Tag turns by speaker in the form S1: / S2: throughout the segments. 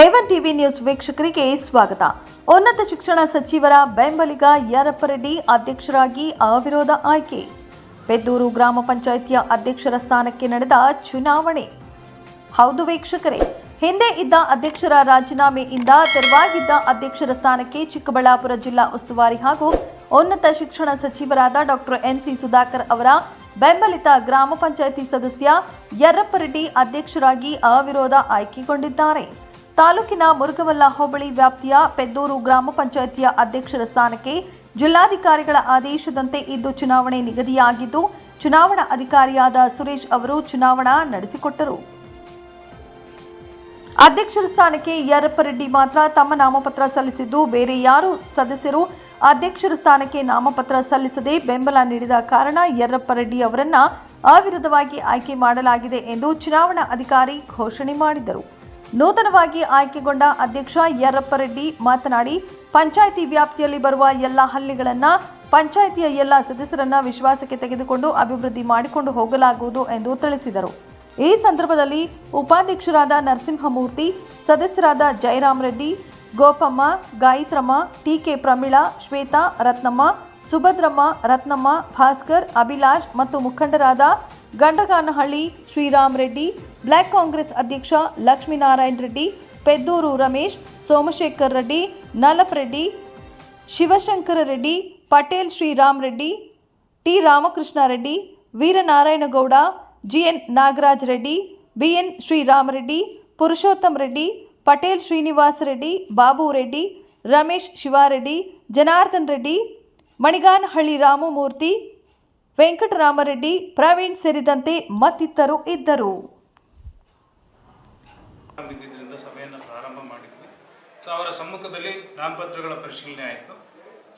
S1: A one TV news ವೀಕ್ಷಕರಿಗೆ ಸ್ವಾಗತ. ಉನ್ನತ ಶಿಕ್ಷಣ ಸಚಿವರ ಬೆಂಬಲಿಗ ಯರಪ್ಪರೆಡ್ಡಿ ಅಧ್ಯಕ್ಷರಾಗಿ ಅವಿರೋಧ ಆಯ್ಕೆ. ಪೆದ್ದೂರು ಗ್ರಾಮ ಪಂಚಾಯಿತಿಯ ಅಧ್ಯಕ್ಷರ ಸ್ಥಾನಕ್ಕೆ ನಡೆದ ಚುನಾವಣೆ. ಹೌದು ವೀಕ್ಷಕರೇ, ಹಿಂದೆ ಇದ್ದ ಅಧ್ಯಕ್ಷರ ರಾಜೀನಾಮೆಯಿಂದ ತೆರವಾಗಿದ್ದ ಅಧ್ಯಕ್ಷರ ಸ್ಥಾನಕ್ಕೆ ಚಿಕ್ಕಬಳ್ಳಾಪುರ ಜಿಲ್ಲಾ ಉಸ್ತುವಾರಿ ಹಾಗೂ ಉನ್ನತ ಶಿಕ್ಷಣ ಸಚಿವರಾದ ಡಾಕ್ಟರ್ ಎಂಸಿ ಸುಧಾಕರ್ ಅವರ ಬೆಂಬಲಿತ ಗ್ರಾಮ ಪಂಚಾಯಿತಿ ಸದಸ್ಯ ಯರ್ರಪ್ಪರೆಡ್ಡಿ ಅಧ್ಯಕ್ಷರಾಗಿ ಅವಿರೋಧ ಆಯ್ಕೆಗೊಂಡಿದ್ದಾರೆ. ತಾಲೂಕಿನ ಮುರುಗವಲ್ಲ ಹೋಬಳಿ ವ್ಯಾಪ್ತಿಯ ಪೆದ್ದೂರು ಗ್ರಾಮ ಪಂಚಾಯಿತಿಯ ಅಧ್ಯಕ್ಷರ ಸ್ಥಾನಕ್ಕೆ ಜಿಲ್ಲಾಧಿಕಾರಿಗಳ ಆದೇಶದಂತೆ ಇಂದು ಚುನಾವಣೆ ನಿಗದಿಯಾಗಿದ್ದು, ಚುನಾವಣಾ ಅಧಿಕಾರಿಯಾದ ಸುರೇಶ್ ಅವರು ಚುನಾವಣಾ ನಡೆಸಿಕೊಟ್ಟರು. ಅಧ್ಯಕ್ಷರ ಸ್ಥಾನಕ್ಕೆ ಯರಪ್ಪ ರೆಡ್ಡಿ ಮಾತ್ರ ತಮ್ಮ ನಾಮಪತ್ರ ಸಲ್ಲಿಸಿದ್ದು, ಬೇರೆ ಯಾರು ಸದಸ್ಯರು ಅಧ್ಯಕ್ಷರ ಸ್ಥಾನಕ್ಕೆ ನಾಮಪತ್ರ ಸಲ್ಲಿಸದೆ ಬೆಂಬಲ ನೀಡಿದ ಕಾರಣ ಯರ್ರಪ್ಪರೆಡ್ಡಿ ಅವರನ್ನ ಅವಿರೋಧವಾಗಿ ಆಯ್ಕೆ ಮಾಡಲಾಗಿದೆ ಎಂದು ಚುನಾವಣಾ ಅಧಿಕಾರಿ ಘೋಷಣೆ ಮಾಡಿದರು. ನೂತನವಾಗಿ ಆಯ್ಕೆಗೊಂಡ ಅಧ್ಯಕ್ಷ ಯರ್ರಪ್ಪರೆಡ್ಡಿ ಮಾತನಾಡಿ, ಪಂಚಾಯಿತಿ ವ್ಯಾಪ್ತಿಯಲ್ಲಿ ಬರುವ ಎಲ್ಲ ಹಳ್ಳಿಗಳನ್ನು ಪಂಚಾಯಿತಿಯ ಎಲ್ಲ ಸದಸ್ಯರನ್ನ ವಿಶ್ವಾಸಕ್ಕೆ ತೆಗೆದುಕೊಂಡು ಅಭಿವೃದ್ಧಿ ಮಾಡಿಕೊಂಡು ಹೋಗಲಾಗುವುದು ಎಂದು ತಿಳಿಸಿದರು. ಈ ಸಂದರ್ಭದಲ್ಲಿ ಉಪಾಧ್ಯಕ್ಷರಾದ ನರಸಿಂಹಮೂರ್ತಿ, ಸದಸ್ಯರಾದ ಜಯರಾಮ್ ರೆಡ್ಡಿ, ಗೋಪಮ್ಮ, ಗಾಯತ್ರಮ್ಮ, ಟಿಕೆ ಪ್ರಮೀಳಾ, ಶ್ವೇತಾ, ರತ್ನಮ್ಮ, ಸುಭದ್ರಮ್ಮ, ರತ್ನಮ್ಮ, ಭಾಸ್ಕರ್, ಅಭಿಲಾಷ್ ಮತ್ತು ಮುಖಂಡರಾದ ಗಂಡಗಾನಹಳ್ಳಿ ಶ್ರೀರಾಮ್ ರೆಡ್ಡಿ ಬ್ಲಾಕ್ ಕಾಂಗ್ರೆಸ್ ಅಧ್ಯಕ್ಷ Lakshminarayana Reddy Peddur Ramesh Somashekar Reddy Nalapareddy Shivashankara Reddy Patel Sriram Reddy T Ramakrishna Reddy Veeranarayanagowda G N Nagaraj Reddy B N Sriramareddy Purushottam Reddy Patel Srinivas Reddy Babu Reddy Ramesh Shivareddy Janardhan Reddy Maniganahalli Ramamurthy Venkataramareddy, Praveen ಸೇರಿದಂತೆ ಮತ್ತಿತರರು ಇದ್ದರು.
S2: ಸಭೆಯನ್ನು ಪ್ರಾರಂಭ ಮಾಡಿದ್ವಿ. So ಅವರ ಸಮ್ಮುಖದಲ್ಲಿ ನಾಮಪತ್ರಗಳ ಪರಿಶೀಲನೆ ಆಯಿತು.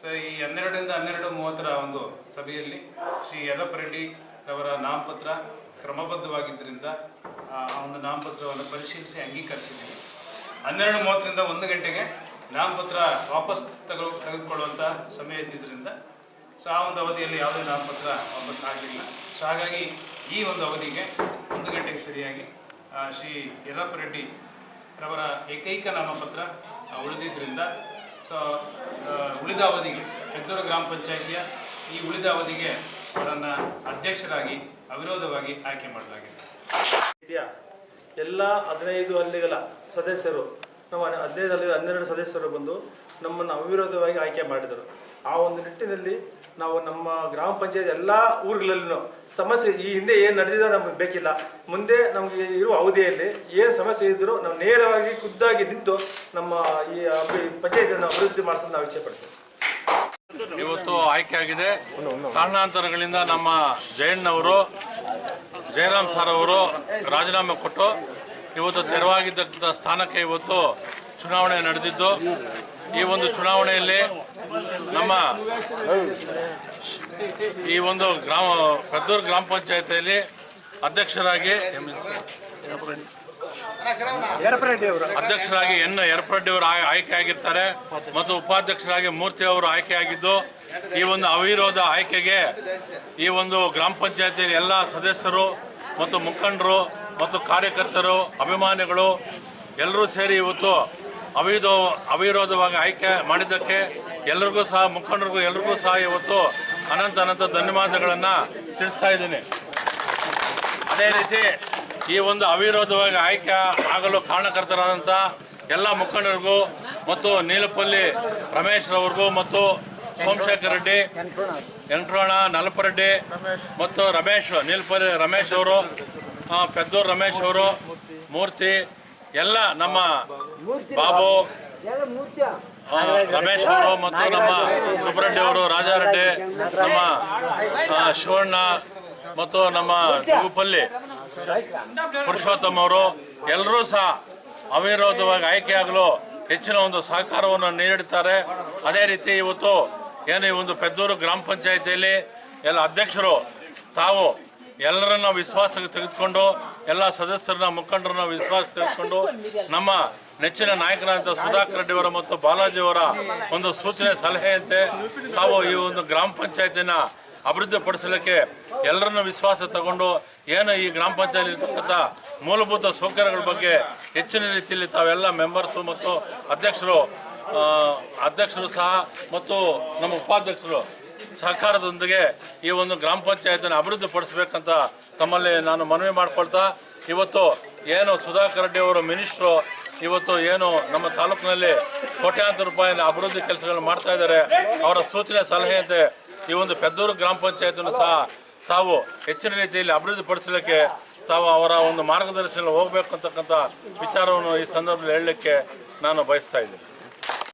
S2: ಸೊ ಈ ಹನ್ನೆರಡರಿಂದ ಹನ್ನೆರಡು ಮೂವತ್ತರ ಒಂದು ಸಭೆಯಲ್ಲಿ ಶ್ರೀ ಯರ್ರಪ್ಪರೆಡ್ಡಿ ಅವರ ನಾಮಪತ್ರ ಕ್ರಮಬದ್ಧವಾಗಿದ್ದರಿಂದ, ಆ ಒಂದು ನಾಮಪತ್ರವನ್ನು ಪರಿಶೀಲಿಸಿ ಅಂಗೀಕರಿಸಿದ್ದೀವಿ. ಹನ್ನೆರಡು ಮೂವತ್ತರಿಂದ ಒಂದು ಗಂಟೆಗೆ ನಾಮಪತ್ರ ವಾಪಸ್ ತಗೊ ತೆಗೆದುಕೊಳ್ಳುವಂಥ ಸಮಯ ಇದ್ದಿದ್ದರಿಂದ ಸೊ ಆ ಒಂದು ಅವಧಿಯಲ್ಲಿ ಯಾವುದೇ ನಾಮಪತ್ರ ವಾಪಸ್ ಆಗಲಿಲ್ಲ ಸೊ ಹಾಗಾಗಿ ಈ ಒಂದು ಅವಧಿಗೆ ಒಂದು ಗಂಟೆಗೆ ಸರಿಯಾಗಿ ಶ್ರೀ ಯರಪ್ಪ ರೆಡ್ಡಿ ರವರ ಏಕೈಕ ನಾಮಪತ್ರ ಉಳಿದಿದ್ದರಿಂದ ಸೊ ಉಳಿದ ಅವಧಿಗೆ ಪೆದ್ದೂರು ಗ್ರಾಮ ಪಂಚಾಯಿತಿಯ ಈ ಉಳಿದ ಅವಧಿಗೆ ಅವರನ್ನು ಅಧ್ಯಕ್ಷರಾಗಿ, ಅವಿರೋಧವಾಗಿ ಆಯ್ಕೆ ಮಾಡಲಾಗಿದೆ.
S3: ಎಲ್ಲ ಹದಿನೈದು ಹಳ್ಳಿಗಳ ಸದಸ್ಯರು, ನಮ್ಮ ಹದಿನೈದು ಹಳ್ಳಿಗಳ ಹನ್ನೆರಡು ಸದಸ್ಯರು ಬಂದು ನಮ್ಮನ್ನು ಅವಿರೋಧವಾಗಿ ಆಯ್ಕೆ ಮಾಡಿದರು. ಆ ಒಂದು ನಿಟ್ಟಿನಲ್ಲಿ ನಾವು ನಮ್ಮ ಗ್ರಾಮ ಪಂಚಾಯತ್ ಎಲ್ಲ ಊರುಗಳಲ್ಲೂ ಸಮಸ್ಯೆ ಈ ಹಿಂದೆ ಏನು ನಡೆದಿದೆ ನಮಗೆ ಬೇಕಿಲ್ಲ. ಮುಂದೆ ನಮಗೆ ಇರುವ ಅವಧಿಯಲ್ಲಿ ಏನು ಸಮಸ್ಯೆ ಇದ್ದರೂ ನಾವು ನೇರವಾಗಿ ಖುದ್ದಾಗಿ ನಿಂತು ನಮ್ಮ ಈ ಪಂಚಾಯತನ್ನು ಅಭಿವೃದ್ಧಿ ಮಾಡಿಸಲು ನಾವು ಇಚ್ಛೆ ಪಡ್ತೀವಿ
S4: ಇವತ್ತು ಆಯ್ಕೆಯಾಗಿದೆ ಕಾರಣಾಂತರಗಳಿಂದ ನಮ್ಮ ಜಯಣ್ಣವರು, ಜಯರಾಮ್ ಸರ್ ಅವರು ರಾಜೀನಾಮೆ ಕೊಟ್ಟು ಇವತ್ತು ತೆರವಾಗಿದ್ದ ಸ್ಥಾನಕ್ಕೆ ಇವತ್ತು ಚುನಾವಣೆ ನಡೆದಿದ್ದು, ಈ ಒಂದು ಚುನಾವಣೆಯಲ್ಲಿ ನಮ್ಮ ಈ ಒಂದು ಗ್ರಾಮ, ಪೆದ್ದೂರು ಗ್ರಾಮ ಪಂಚಾಯತಿಯಲ್ಲಿ ಅಧ್ಯಕ್ಷರಾಗಿ ಅಧ್ಯಕ್ಷರಾಗಿ ಎನ್ ಯರಪರೆಡ್ಡಿ ಅವರು ಆಯ್- ಆಯ್ಕೆಯಾಗಿರ್ತಾರೆ ಮತ್ತು ಉಪಾಧ್ಯಕ್ಷರಾಗಿ ಮೂರ್ತಿ ಅವರು ಆಯ್ಕೆಯಾಗಿದ್ದು, ಈ ಒಂದು ಅವಿರೋಧ ಆಯ್ಕೆಗೆ ಈ ಒಂದು ಗ್ರಾಮ ಪಂಚಾಯತಿ ಎಲ್ಲ ಸದಸ್ಯರು ಮತ್ತು ಮುಖಂಡರು ಮತ್ತು ಕಾರ್ಯಕರ್ತರು, ಅಭಿಮಾನಿಗಳು ಎಲ್ಲರೂ ಸೇರಿ ಇವತ್ತು ಅವಿರೋ, ಅವಿರೋಧವಾಗಿ ಆಯ್ಕೆ ಮಾಡಿದ್ದಕ್ಕೆ ಎಲ್ರಿಗೂ ಸಹ, ಮುಖಂಡರಿಗೂ ಎಲ್ರಿಗೂ ಸಹ ಇವತ್ತು ಅನಂತ ಅನಂತ ಧನ್ಯವಾದಗಳನ್ನು ತಿಳಿಸ್ತಾ ಇದ್ದೀನಿ. ಅದೇ ರೀತಿ ಈ ಒಂದು ಅವಿರೋಧವಾಗಿ ಆಯ್ಕೆ ಆಗಲು ಕಾರಣಕರ್ತರಾದಂಥ ಎಲ್ಲ ಮುಖಂಡರಿಗೂ ಮತ್ತು ನೀಲಪಲ್ಲಿ ರಮೇಶ್ ರವ್ರಿಗೂ ಮತ್ತು ಸೋಮಶೇಖರ್ ರೆಡ್ಡಿ, ವೆಂಕಟರಮಣ ನಲಪರೆಡ್ಡಿ ಮತ್ತು ರಮೇಶ್, ನೀಲಪಲ್ಲಿ ರಮೇಶ್ ಅವರು ಪೆದ್ದೂರು ರಮೇಶ್ ಅವರು, ಮೂರ್ತಿ, ಎಲ್ಲ ನಮ್ಮ ಬಾಬು. ರಮೇಶ್ ಅವರು ಮತ್ತು ನಮ್ಮ ಸುಬ್ಬರೆಡ್ಡಿ ಅವರು ರಾಜಾರೆಡ್ಡಿ ನಮ್ಮ ಶಿವಣ್ಣ ಮತ್ತು ನಮ್ಮ ಜುಗುಪಲ್ಲಿ ಪುರುಷೋತ್ತಮ್ ಅವರು ಎಲ್ಲರೂ ಸಹ ಅವಿರೋಧವಾಗಿ ಆಯ್ಕೆಯಾಗಲು ಹೆಚ್ಚಿನ ಒಂದು ಸಹಕಾರವನ್ನು ನೀಡುತ್ತಾರೆ ಅದೇ ರೀತಿ ಇವತ್ತು ಏನು ಈ ಒಂದು ಪೆದ್ದೂರು ಗ್ರಾಮ ಪಂಚಾಯಿತಿಯಲ್ಲಿ ಎಲ್ಲ ಅಧ್ಯಕ್ಷರು ತಾವು ಎಲ್ಲರನ್ನ ವಿಶ್ವಾಸಕ್ಕೆ ತೆಗೆದುಕೊಂಡು, ಎಲ್ಲ ಸದಸ್ಯರನ್ನ, ಮುಖಂಡರನ್ನ ವಿಶ್ವಾಸ ತೆಗೆದುಕೊಂಡು, ನಮ್ಮ ನೆಚ್ಚಿನ ನಾಯಕರಾದಂಥ ಸುಧಾಕರ್ ರೆಡ್ಡಿ ಅವರ ಮತ್ತು ಬಾಲಾಜಿಯವರ ಒಂದು ಸೂಚನೆ, ಸಲಹೆಯಂತೆ ತಾವು ಈ ಒಂದು ಗ್ರಾಮ ಪಂಚಾಯತಿನ ಅಭಿವೃದ್ಧಿಪಡಿಸಲಿಕ್ಕೆ ಎಲ್ಲರನ್ನು ವಿಶ್ವಾಸ ತಗೊಂಡು, ಏನು ಈ ಗ್ರಾಮ ಪಂಚಾಯತ್ ಇರ್ತಕ್ಕಂಥ ಮೂಲಭೂತ ಸೌಕರ್ಯಗಳ ಬಗ್ಗೆ ಹೆಚ್ಚಿನ ರೀತಿಯಲ್ಲಿ ತಾವೆಲ್ಲ ಮೆಂಬರ್ಸು ಮತ್ತು ಅಧ್ಯಕ್ಷರು ಅಧ್ಯಕ್ಷರು ಸಹ ಮತ್ತು ನಮ್ಮ ಉಪಾಧ್ಯಕ್ಷರು ಸಹಕಾರದೊಂದಿಗೆ ಈ ಒಂದು ಗ್ರಾಮ ಪಂಚಾಯತನ್ನು ಅಭಿವೃದ್ಧಿಪಡಿಸಬೇಕಂತ ತಮ್ಮಲ್ಲಿ ನಾನು ಮನವಿ ಮಾಡಿಕೊಳ್ತಾ, ಇವತ್ತು ಏನು ಸುಧಾಕರ್ ರೆಡ್ಡಿ ಅವರು ಮಿನಿಸ್ಟ್ರು, ಇವತ್ತು ಏನು ನಮ್ಮ ತಾಲೂಕಿನಲ್ಲಿ ಕೋಟ್ಯಾಂತರ ರೂಪಾಯಿನ ಅಭಿವೃದ್ಧಿ ಕೆಲಸಗಳನ್ನು ಮಾಡ್ತಾ ಇದ್ದಾರೆ, ಅವರ ಸೂಚನೆ, ಸಲಹೆಯಂತೆ ಈ ಒಂದು ಪೆದ್ದೂರು ಗ್ರಾಮ ಪಂಚಾಯತನ್ನು ಸಹ ತಾವು ಹೆಚ್ಚಿನ ರೀತಿಯಲ್ಲಿ ಅಭಿವೃದ್ಧಿಪಡಿಸಲಿಕ್ಕೆ ತಾವು ಅವರ ಒಂದು ಮಾರ್ಗದರ್ಶನ ಹೋಗಬೇಕು ಅಂತಕ್ಕಂಥ ವಿಚಾರವನ್ನು ಈ ಸಂದರ್ಭದಲ್ಲಿ ಹೇಳಲಿಕ್ಕೆ ನಾನು ಬಯಸ್ತಾ ಇದ್ದೀನಿ.